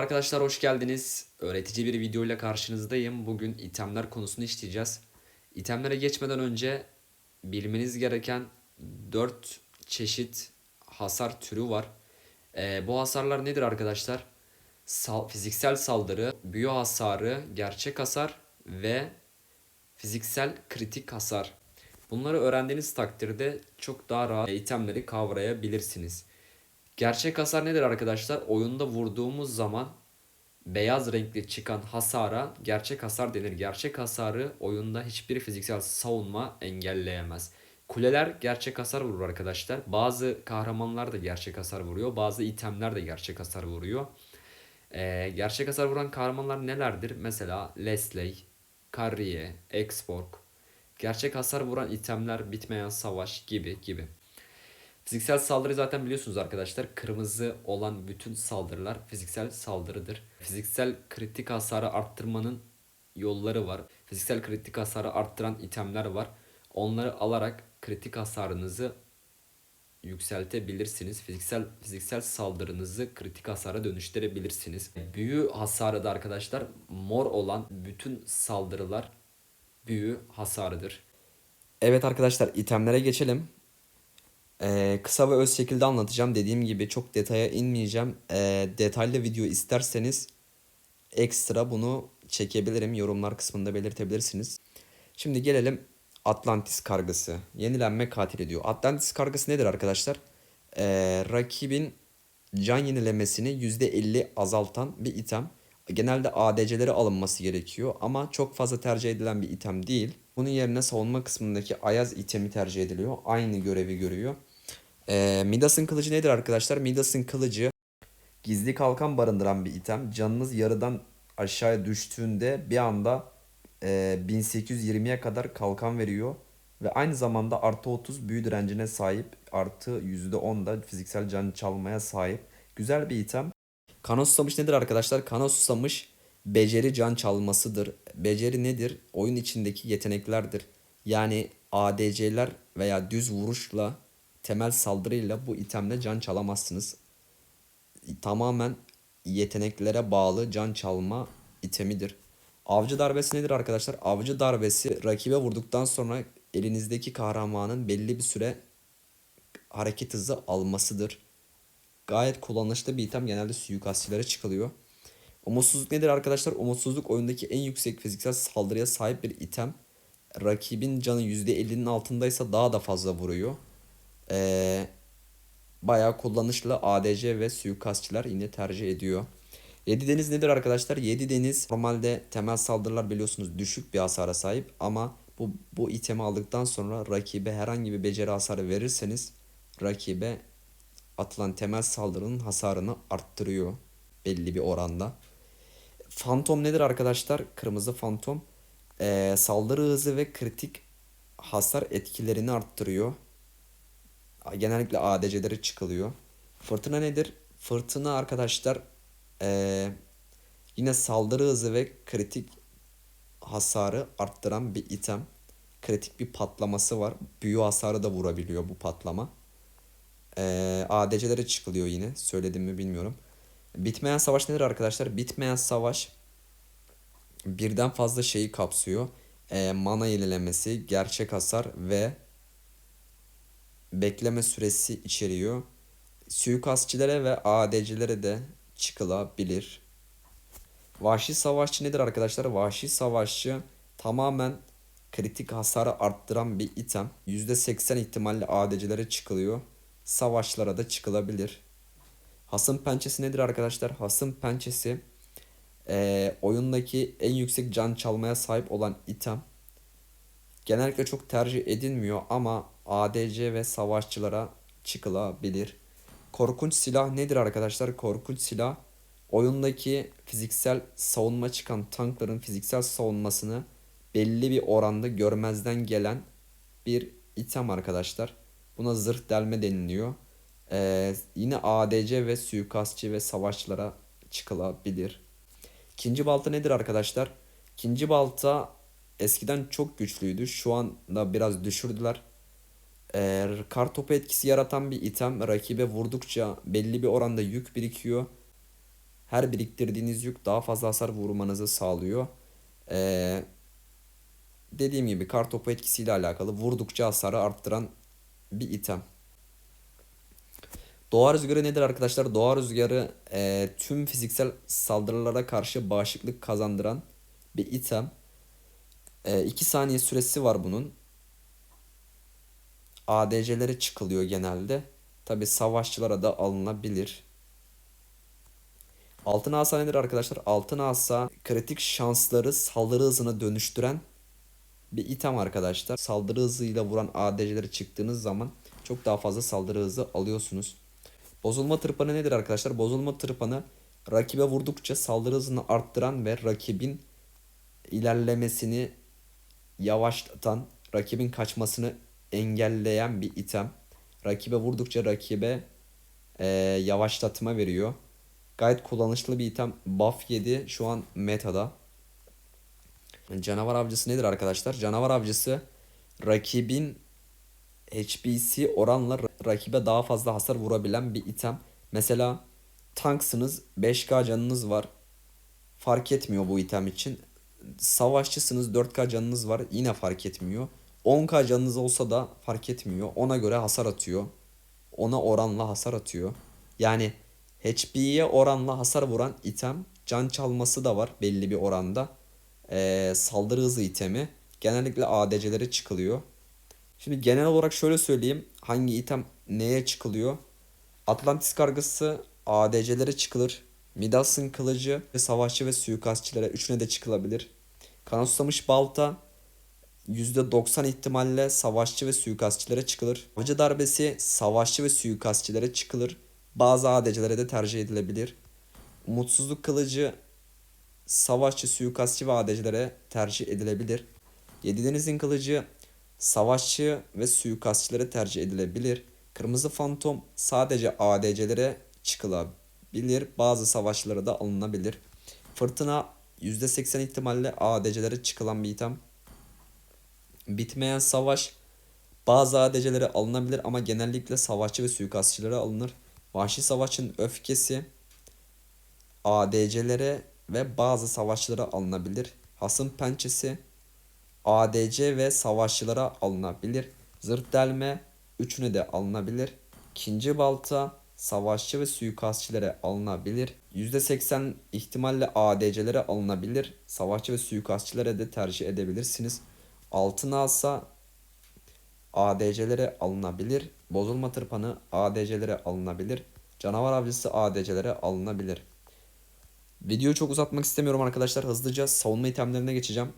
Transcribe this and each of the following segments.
Arkadaşlar hoş geldiniz. Öğretici bir video ile karşınızdayım. Bugün itemler konusunu işleyeceğiz. İtemlere geçmeden önce bilmeniz gereken 4 çeşit hasar türü var. Ee, bu hasarlar nedir arkadaşlar? Sal- fiziksel saldırı, büyü hasarı, gerçek hasar ve fiziksel kritik hasar. Bunları öğrendiğiniz takdirde çok daha rahat itemleri kavrayabilirsiniz. Gerçek hasar nedir arkadaşlar? Oyunda vurduğumuz zaman beyaz renkli çıkan hasara gerçek hasar denir. Gerçek hasarı oyunda hiçbir fiziksel savunma engelleyemez. Kuleler gerçek hasar vurur arkadaşlar. Bazı kahramanlar da gerçek hasar vuruyor. Bazı itemler de gerçek hasar vuruyor. Ee, gerçek hasar vuran kahramanlar nelerdir? Mesela Leslie, Carrie, Exborg. Gerçek hasar vuran itemler bitmeyen savaş gibi gibi. Fiziksel saldırı zaten biliyorsunuz arkadaşlar. Kırmızı olan bütün saldırılar fiziksel saldırıdır. Fiziksel kritik hasarı arttırmanın yolları var. Fiziksel kritik hasarı arttıran itemler var. Onları alarak kritik hasarınızı yükseltebilirsiniz. Fiziksel fiziksel saldırınızı kritik hasara dönüştürebilirsiniz. Büyü hasarı da arkadaşlar mor olan bütün saldırılar büyü hasarıdır. Evet arkadaşlar itemlere geçelim. Ee, kısa ve öz şekilde anlatacağım. Dediğim gibi çok detaya inmeyeceğim. Ee, detaylı video isterseniz ekstra bunu çekebilirim. Yorumlar kısmında belirtebilirsiniz. Şimdi gelelim Atlantis kargısı. Yenilenme katil ediyor. Atlantis kargısı nedir arkadaşlar? Ee, rakibin can yenilemesini %50 azaltan bir item. Genelde ADC'leri alınması gerekiyor ama çok fazla tercih edilen bir item değil. Bunun yerine savunma kısmındaki Ayaz itemi tercih ediliyor. Aynı görevi görüyor. Ee, Midas'ın kılıcı nedir arkadaşlar? Midas'ın kılıcı gizli kalkan barındıran bir item. Canınız yarıdan aşağıya düştüğünde bir anda e, 1820'ye kadar kalkan veriyor. Ve aynı zamanda artı 30 büyü direncine sahip. Artı %10 da fiziksel can çalmaya sahip. Güzel bir item. Kana susamış nedir arkadaşlar? Kana susamış beceri can çalmasıdır. Beceri nedir? Oyun içindeki yeteneklerdir. Yani ADC'ler veya düz vuruşla temel saldırıyla bu itemle can çalamazsınız. Tamamen yeteneklere bağlı can çalma itemidir. Avcı darbesi nedir arkadaşlar? Avcı darbesi rakibe vurduktan sonra elinizdeki kahramanın belli bir süre hareket hızı almasıdır. Gayet kullanışlı bir item genelde suikastçilere çıkılıyor. Umutsuzluk nedir arkadaşlar? Umutsuzluk oyundaki en yüksek fiziksel saldırıya sahip bir item. Rakibin canı %50'nin altındaysa daha da fazla vuruyor. Ee, bayağı kullanışlı ADC ve suikastçiler yine tercih ediyor. 7 deniz nedir arkadaşlar? 7 deniz normalde temel saldırılar biliyorsunuz düşük bir hasara sahip ama bu, bu itemi aldıktan sonra rakibe herhangi bir beceri hasarı verirseniz rakibe atılan temel saldırının hasarını arttırıyor belli bir oranda. Fantom nedir arkadaşlar? Kırmızı fantom ee, saldırı hızı ve kritik hasar etkilerini arttırıyor. Genellikle ADC'leri çıkılıyor. Fırtına nedir? Fırtına arkadaşlar ee, yine saldırı hızı ve kritik hasarı arttıran bir item. Kritik bir patlaması var. Büyü hasarı da vurabiliyor bu patlama. Ee, ADC'lere çıkılıyor yine. Söyledim mi bilmiyorum. Bitmeyen savaş nedir arkadaşlar? Bitmeyen savaş birden fazla şeyi kapsıyor. Ee, mana yenilemesi, gerçek hasar ve bekleme süresi içeriyor. Suikastçilere ve ADC'lere de çıkılabilir. Vahşi savaşçı nedir arkadaşlar? Vahşi savaşçı tamamen kritik hasarı arttıran bir item. %80 ihtimalle ADC'lere çıkılıyor. Savaşlara da çıkılabilir. Hasım pençesi nedir arkadaşlar? Hasım pençesi e, oyundaki en yüksek can çalmaya sahip olan item. Genellikle çok tercih edilmiyor ama ADC ve savaşçılara çıkılabilir. Korkunç silah nedir arkadaşlar? Korkunç silah oyundaki fiziksel savunma çıkan tankların fiziksel savunmasını belli bir oranda görmezden gelen bir item arkadaşlar. Buna zırh delme deniliyor. Ee, yine ADC ve suikastçı ve savaşçılara çıkılabilir. İkinci balta nedir arkadaşlar? İkinci balta eskiden çok güçlüydü. Şu anda biraz düşürdüler. Ee, kar topu etkisi yaratan bir item rakibe vurdukça belli bir oranda yük birikiyor. Her biriktirdiğiniz yük daha fazla hasar vurmanızı sağlıyor. Ee, dediğim gibi kar topu etkisiyle alakalı vurdukça hasarı arttıran bir item. Doğa rüzgarı nedir arkadaşlar? Doğa rüzgarı e, tüm fiziksel saldırılara karşı bağışıklık kazandıran bir item. 2 saniye süresi var bunun. ADC'lere çıkılıyor genelde. Tabi savaşçılara da alınabilir. Altın asa nedir arkadaşlar? Altın asa kritik şansları saldırı hızına dönüştüren bir item arkadaşlar. Saldırı hızıyla vuran ADC'lere çıktığınız zaman çok daha fazla saldırı hızı alıyorsunuz. Bozulma tırpanı nedir arkadaşlar? Bozulma tırpanı rakibe vurdukça saldırı hızını arttıran ve rakibin ilerlemesini yavaşlatan, rakibin kaçmasını engelleyen bir item. Rakibe vurdukça rakibe e, yavaşlatma veriyor. Gayet kullanışlı bir item. Buff 7 şu an metada. Canavar avcısı nedir arkadaşlar? Canavar avcısı rakibin HP'si oranla rakibe daha fazla hasar vurabilen bir item. Mesela tanksınız 5k canınız var. Fark etmiyor bu item için. Savaşçısınız 4k canınız var yine fark etmiyor. 10k canınız olsa da fark etmiyor. Ona göre hasar atıyor. Ona oranla hasar atıyor. Yani HP'ye oranla hasar vuran item. Can çalması da var belli bir oranda. Ee, saldırı hızı itemi. Genellikle ADC'lere çıkılıyor. Şimdi genel olarak şöyle söyleyeyim. Hangi item neye çıkılıyor? Atlantis kargısı ADC'lere çıkılır. Midas'ın kılıcı ve savaşçı ve suikastçilere üçüne de çıkılabilir. Kan susamış balta %90 ihtimalle savaşçı ve suikastçilere çıkılır. Avcı darbesi savaşçı ve suikastçilere çıkılır. Bazı ADC'lere de tercih edilebilir. Umutsuzluk kılıcı savaşçı, suikastçı ve ADC'lere tercih edilebilir. Yedi denizin kılıcı savaşçı ve suikastçilere tercih edilebilir. Kırmızı fantom sadece ADC'lere çıkılabilir. Bazı savaşçılara da alınabilir. Fırtına %80 ihtimalle ADC'lere çıkılan bir item. Bitmeyen savaş bazı ADC'lere alınabilir ama genellikle savaşçı ve suikastçılara alınır. Vahşi savaşın öfkesi ADC'lere ve bazı savaşçılara alınabilir. Hasım pençesi ADC ve savaşçılara alınabilir. Zırh delme üçüne de alınabilir. İkinci balta savaşçı ve suikastçilere alınabilir. %80 ihtimalle ADC'lere alınabilir. Savaşçı ve suikastçilere de tercih edebilirsiniz. Altın alsa ADC'lere alınabilir. Bozulma tırpanı ADC'lere alınabilir. Canavar avcısı ADC'lere alınabilir. Videoyu çok uzatmak istemiyorum arkadaşlar. Hızlıca savunma itemlerine geçeceğim.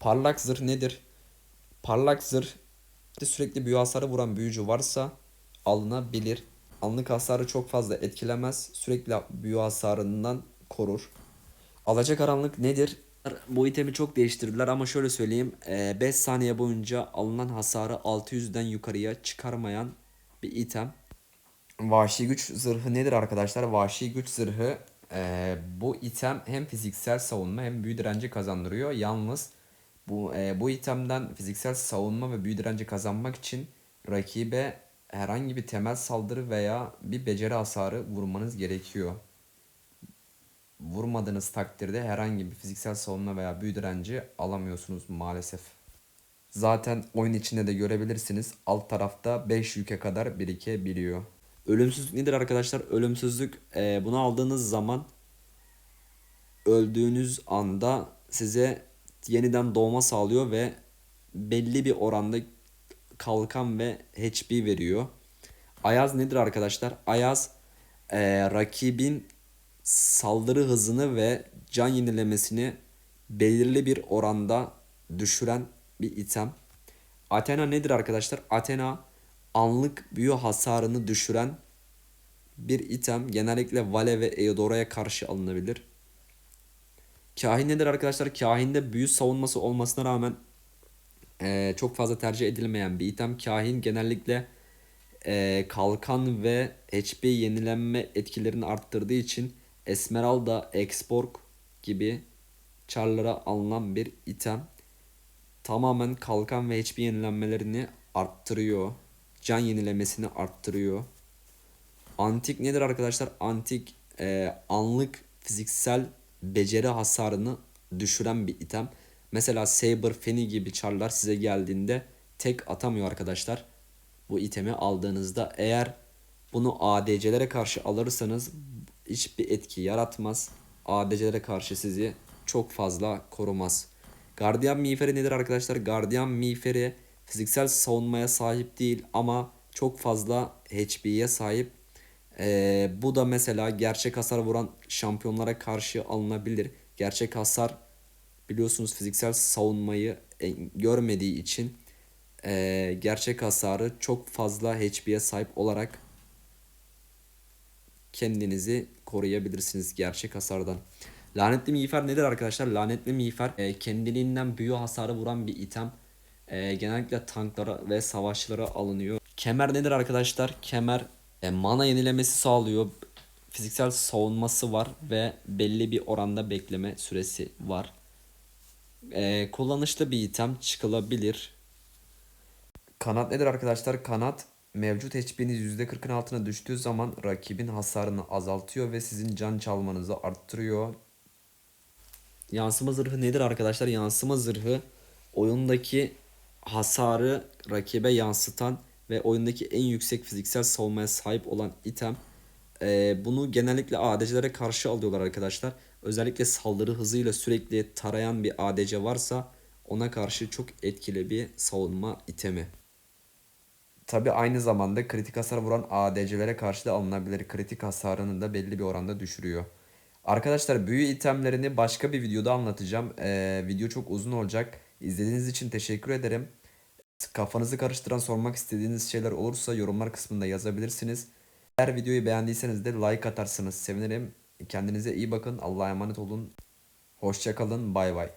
Parlak zırh nedir? Parlak zırh sürekli büyü hasarı vuran büyücü varsa alınabilir. Anlık hasarı çok fazla etkilemez. Sürekli büyü hasarından korur. Alacakaranlık nedir? Bu itemi çok değiştirdiler ama şöyle söyleyeyim. 5 saniye boyunca alınan hasarı 600'den yukarıya çıkarmayan bir item. Vahşi güç zırhı nedir arkadaşlar? Vahşi güç zırhı e, bu item hem fiziksel savunma hem büyü direnci kazandırıyor. Yalnız bu e, bu itemden fiziksel savunma ve büyü direnci kazanmak için rakibe herhangi bir temel saldırı veya bir beceri hasarı vurmanız gerekiyor. Vurmadığınız takdirde herhangi bir fiziksel savunma veya büyü direnci alamıyorsunuz maalesef. Zaten oyun içinde de görebilirsiniz. Alt tarafta 5 yüke kadar birikebiliyor. Ölümsüzlük nedir arkadaşlar? Ölümsüzlük e, bunu aldığınız zaman öldüğünüz anda size yeniden doğma sağlıyor ve belli bir oranda kalkan ve HP veriyor. Ayaz nedir arkadaşlar? Ayaz e, rakibin saldırı hızını ve can yenilemesini belirli bir oranda düşüren bir item. Athena nedir arkadaşlar? Athena anlık büyü hasarını düşüren bir item. Genellikle Vale ve Eudora'ya karşı alınabilir. Kahin nedir arkadaşlar? Kahinde büyü savunması olmasına rağmen e, çok fazla tercih edilmeyen bir item. Kahin genellikle e, kalkan ve HP yenilenme etkilerini arttırdığı için Esmeralda, Exborg gibi çarlara alınan bir item. Tamamen kalkan ve HP yenilenmelerini arttırıyor. Can yenilemesini arttırıyor. Antik nedir arkadaşlar? Antik e, anlık fiziksel beceri hasarını düşüren bir item. Mesela Saber, Feni gibi çarlar size geldiğinde tek atamıyor arkadaşlar. Bu itemi aldığınızda eğer bunu ADC'lere karşı alırsanız hiçbir etki yaratmaz. ADC'lere karşı sizi çok fazla korumaz. Guardian miğferi nedir arkadaşlar? Guardian miğferi fiziksel savunmaya sahip değil ama çok fazla HP'ye sahip. Ee, bu da mesela gerçek hasar vuran şampiyonlara karşı alınabilir. Gerçek hasar biliyorsunuz fiziksel savunmayı görmediği için ee, gerçek hasarı çok fazla HP'ye sahip olarak kendinizi koruyabilirsiniz gerçek hasardan. Lanetli miğfer nedir arkadaşlar? Lanetli miğfer e, kendiliğinden büyü hasarı vuran bir item. E, genellikle tanklara ve savaşçılara alınıyor. Kemer nedir arkadaşlar? Kemer e, mana yenilemesi sağlıyor. Fiziksel savunması var ve belli bir oranda bekleme süresi var. E, kullanışlı bir item çıkılabilir. Kanat nedir arkadaşlar? Kanat mevcut HP'niz %40'ın altına düştüğü zaman rakibin hasarını azaltıyor ve sizin can çalmanızı arttırıyor. Yansıma zırhı nedir arkadaşlar? Yansıma zırhı oyundaki hasarı rakibe yansıtan ve oyundaki en yüksek fiziksel savunmaya sahip olan item. Ee, bunu genellikle ADC'lere karşı alıyorlar arkadaşlar. Özellikle saldırı hızıyla sürekli tarayan bir ADC varsa ona karşı çok etkili bir savunma itemi. Tabi aynı zamanda kritik hasar vuran ADC'lere karşı da alınabilir. Kritik hasarını da belli bir oranda düşürüyor. Arkadaşlar büyü itemlerini başka bir videoda anlatacağım. Ee, video çok uzun olacak. İzlediğiniz için teşekkür ederim. Kafanızı karıştıran sormak istediğiniz şeyler olursa yorumlar kısmında yazabilirsiniz. Eğer videoyu beğendiyseniz de like atarsanız sevinirim. Kendinize iyi bakın. Allah'a emanet olun. Hoşçakalın. Bay bay.